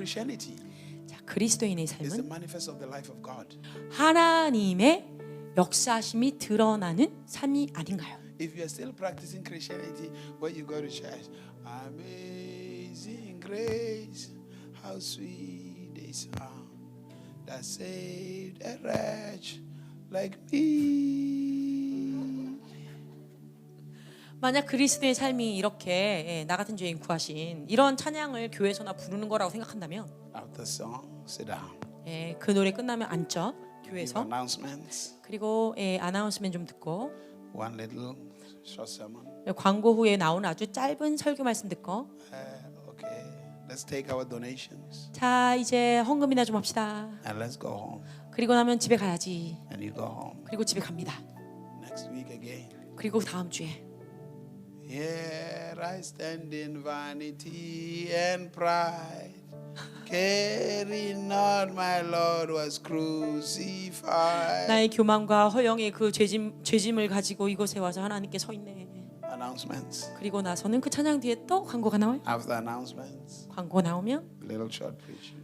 Christianity 자, 그리스도인의 is the 삶은 manifest of the life of God. 하나님의 역사심이 드러나는 삶이 아닌가요? If you are still practicing Christianity when you go to church, amazing grace, how sweet the sound that saved a wretch like me. 만약 그리스도의 삶이 이렇게 예, 나 같은 죄인 구하신 이런 찬양을 교회에서나 부르는 거라고 생각한다면 After song, sit down. 예, 그 노래 끝나면 앉죠 Give 교회에서 announcements. 그리고 예, 아나운스ment 좀 듣고 One little short sermon. 예, 광고 후에 나오는 아주 짧은 설교 말씀 듣고 Uh, okay, let's take our donations 자 이제 헌금이나 좀 합시다 and let's go home. 그리고 나면 집에 가야지 And you go home 그리고 집에 갑니다 next week again. 그리고 다음 주에 Here I stand in vanity and pride, carrying not my Lord was crucified. 나의 교만과 허영의 그 죄짐, 죄짐을 가지고 이곳에 와서 하나님께 서 있네 Announcements. 그리고 나서는 그 찬양 뒤에 또 광고가 나와요 After announcements, 광고 나오면 little short preaching.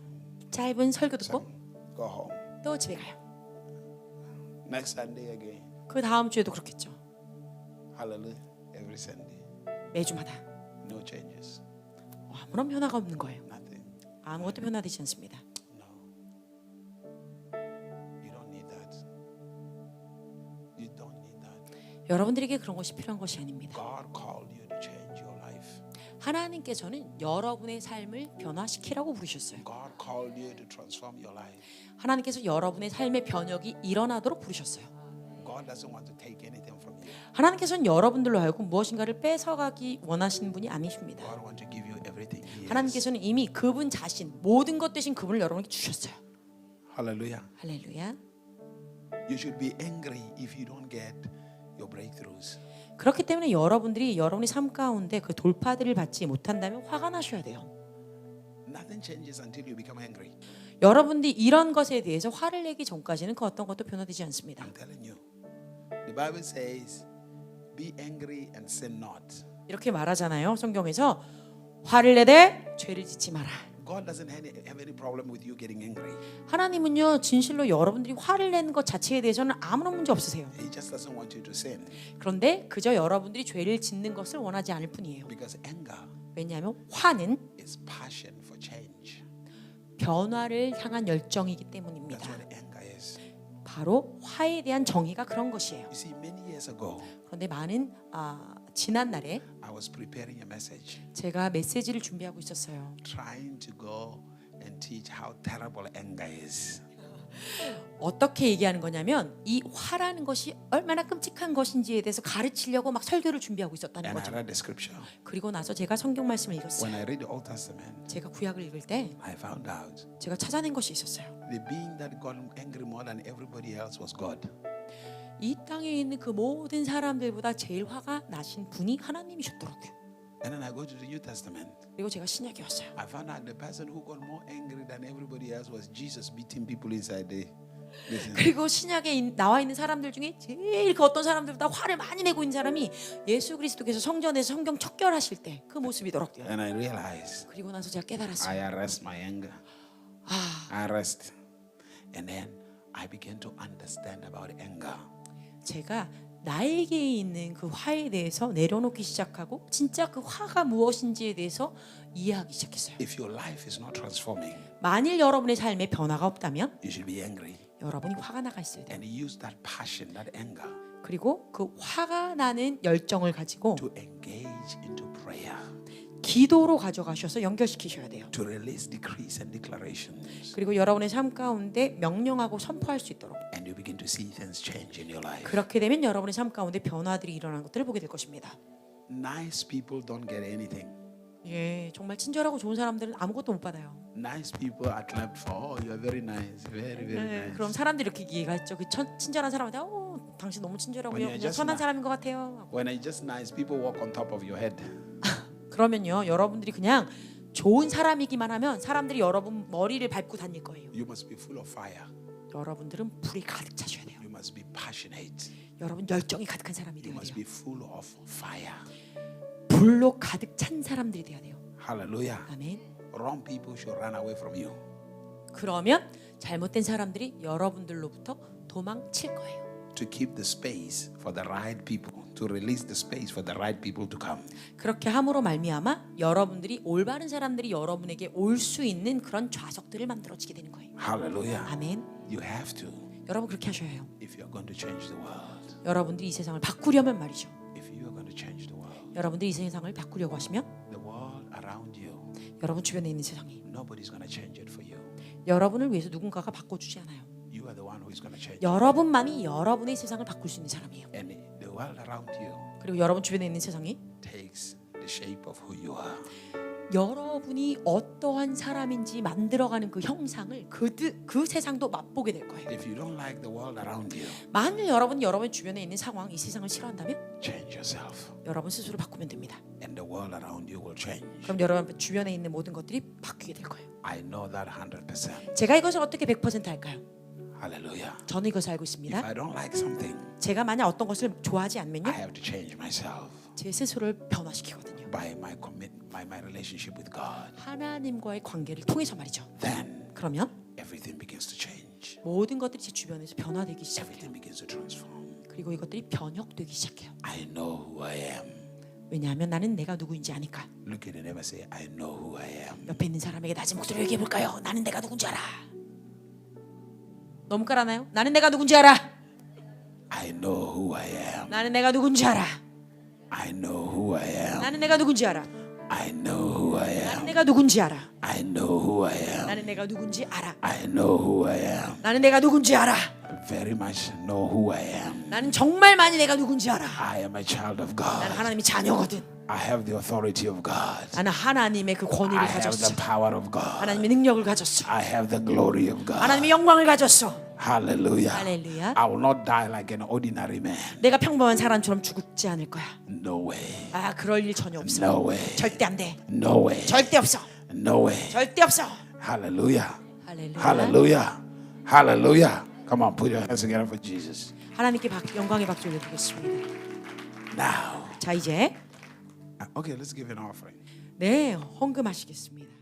짧은 설교 듣고 go home. 또 집에 가요 Next Sunday again. 그 다음 주에도 그렇겠죠 Hallelujah. Every Sunday. 매주마다 No changes. 아무런 변화가 없는 거예요 Nothing. 아무것도 변화되지 않습니다 No. You don't need that. You don't need that. 여러분들에게 그런 것이 필요한 것이 아닙니다 God called you to change your life. 하나님께서는 여러분의 삶을 변화시키라고 부르셨어요 God called you to transform your life. 하나님께서 여러분의 삶의 변혁이 일어나도록 부르셨어요 God doesn't want to take anything from you. 하나님께서는 여러분들로 하여금 무엇인가를 뺏어가기 원하시는 분이 아니십니다. 하나님께서는 이미 그분 자신 모든 것 대신 그분을 여러분에게 주셨어요 Hallelujah. 할렐루야 You should be angry if you don't get your breakthroughs. 그렇기 때문에 여러분들이 여러분의 삶 가운데 그 돌파들을 받지 못한다면 화가 나셔야 돼요 Nothing changes until you become angry. 여러분들이 이런 것에 대해서 화를 내기 전까지는 그 어떤 것도 변화되지 않습니다 I'm telling you. The Bible says, "Be angry and sin not." 이렇게 말하잖아요 성경에서 화를 내되 죄를 짓지 마라 God doesn't have any, problem with you getting angry. 하나님은요 진실로 여러분들이 화를 내는 것 자체에 대해서는 아무런 문제 없으세요 He just doesn't want you to sin 그런데 그저 여러분들이 죄를 짓는 것을 원하지 않을 뿐이에요 because anger 왜냐하면 화는 is passion for change. 변화를 향한 열정이기 That's 때문입니다 what anger is. 바로 화에 대한 정의가 그런 것이에요 You see, many years ago, 그런데 많은 아, 지난 날에 I was preparing a message, 제가 메시지를 준비하고 있었어요. trying to go and teach how terrible anger is. 어떻게 얘기하는 거냐면 이 화라는 것이 얼마나 끔찍한 것인지에 대해서 가르치려고 막 설교를 준비하고 있었다는 And I 거죠. read the scripture. 그리고 나서 제가 성경 말씀을 When 읽었어요. I read the Old Testament, 제가 구약을 읽을 때 I found out 제가 찾아낸 것이 있었어요. the being that got angry more than everybody else was God. 이 땅에 있는 그 모든 사람들보다 제일 화가 나신 분이 하나님이셨더라고요. And then I go to the New Testament. 그리고 제가 신약에 왔어요. I found out the person who got more angry than everybody else was Jesus beating people inside the. 그리고 신약에 인- 나와 있는 사람들 중에 제일 그 어떤 사람들보다 화를 많이 내고 있는 사람이 예수 그리스도께서 성전에서 성경 척결하실 때 그 모습이더라고요. And I realized 그리고 나서 제가 깨달았어요. I arrest my anger. 아, I arrest. And then I began to understand about anger. 제가 나에게 있는 그 화에 대해서 내려놓기 시작하고 진짜 그 화가 무엇인지에 대해서 이해하기 시작했어요. If your life is not transforming, 만일 여러분의 삶에 변화가 없다면 you should be angry. 여러분이 화가 나가 있어야 돼요. And use that passion, that anger, 그리고 그 화가 나는 열정을 가지고 to engage into prayer, 기도로 가져가셔서 연결시키셔야 돼요. to release decrees and declarations. 그리고 여러분의 삶 가운데 명령하고 선포할 수 있도록 And you begin to see things change in your life. 그렇게 되면 여러분의 삶 가운데 변화들이 일어나는 것들을 보게 될 것입니다. Nice people don't get anything. 예, 정말 친절하고 좋은 사람들은 아무것도 못 받아요. Nice people are clapped for. Oh, you are very nice, very, very 네, nice. 그럼 사람들이 이렇게 얘기했죠. 그 천, 친절한 사람한테, 어, 당신 너무 친절하고요. 그냥 선한 나- 사람인 것 같아요. When it's just nice, people walk on top of your head. 그러면요, 여러분들이 그냥 좋은 사람이기만 하면 사람들이 여러분 머리를 밟고 다닐 거예요. You must be full of fire. 여러분들은 불이 가득 차셔야 돼요. You must be passionate. 여러분 열정이 가득한 사람이 You 되어야 must 돼요. be full of fire. 불로 가득 찬 사람들이 되어야 돼요. Hallelujah. 아멘. wrong people should run away from you. 그러면 잘못된 사람들이 여러분들로부터 도망칠 거예요. To keep the space for the right people, to release the space for the right people to come. 그렇게 함으로 말미암아 여러분들이 올바른 사람들이 여러분에게 올 수 있는 그런 좌석들을 만들어지게 되는 거예요. Hallelujah. 아멘. You have to 여러분 그렇게 하셔야 해요. if you're going to change the world. 여러분들이 이 세상을 바꾸려면 말이죠. If you are going to change the world, 여러분들이 이 세상을 바꾸려고 하시면 the world around you, 여러분 주변에 있는 세상이 nobody's going to change it for you. 여러분을 위해서 누군가가 바꿔주지 않아요. You are the one who is going to change it. 여러분만이 여러분의 세상을 바꿀 수 있는 사람이에요. And world around you 그리고 여러분 주변에 있는 세상이 takes the shape of who you are. 여러분이 어떠한 사람인지 만들어가는 그 형상을 그, 그 세상도 맛보게 될 거예요. If you don't like the world around you, 만일 여러분이 여러분 주변에 있는 상황, 이 세상을 싫어한다면 change yourself. 여러분 스스로 바꾸면 됩니다. And the world around you will change. 그럼 여러분 주변에 있는 모든 것들이 바뀌게 될 거예요. I know that 100%. 제가 이것을 어떻게 100% 할까요? Hallelujah. 저는 이것을 알고 If 있습니다. I don't like something, 제가 만약 어떤 것을 좋아하지 I 않으면요, have to change myself 제 스스로를 변화시키거든요. by my commit, by my relationship with God. 하나님과의 관계를 통해서 말이죠. Then 그러면 everything begins to change. 모든 것들이 제 주변에서 변화되기 시작해요. Everything begins to transform. 그리고 이것들이 변혁되기 시작해요. I know who I am. 왜냐하면 나는 내가 누구인지 아니까. Look at it and say, I know who I am. 옆에 있는 사람에게 낮은 목소리로 얘기해 볼까요? 나는 내가 누군지 알아. 너무 깔아나요? 나는 내가 누군지 알아. I know who I am. 나는 내가 누군지 알아. I know who I am. 나는 내가 누군지 알아. I know who I 나는 am. 내가 누군지 알아. I know who I am. 나는 내가 누군지 알아. I know who I am. 나는 내가 누군지 알아. I very much know who I am. 나는 정말 많이 내가 누군지 알아. I am a child of 나는 God. 하나님의 자녀거든. I have the authority of God. 나는 하나님의 그 권위를 I have 가졌어. the power of God. 하나님의 능력을 가졌어. I have the glory of God. 하나님의 영광을 가졌어. Hallelujah. Hallelujah. I will not die like an ordinary man. 내가 평범한 사람처럼 죽지 않을 거야. No way. 아, 그럴 일 전혀 없어. No way. 절대 안 돼. No way. 절대 없어. No way. 절대 없어. Hallelujah. 할렐루야. Hallelujah. Hallelujah. Come on, put your hands together for Jesus. 하나님께 박, 영광의 박수를 드리겠습니다. Now. 자, 이제 Uh, Okay, let's give an offering. 네, 헌금하시겠습니다.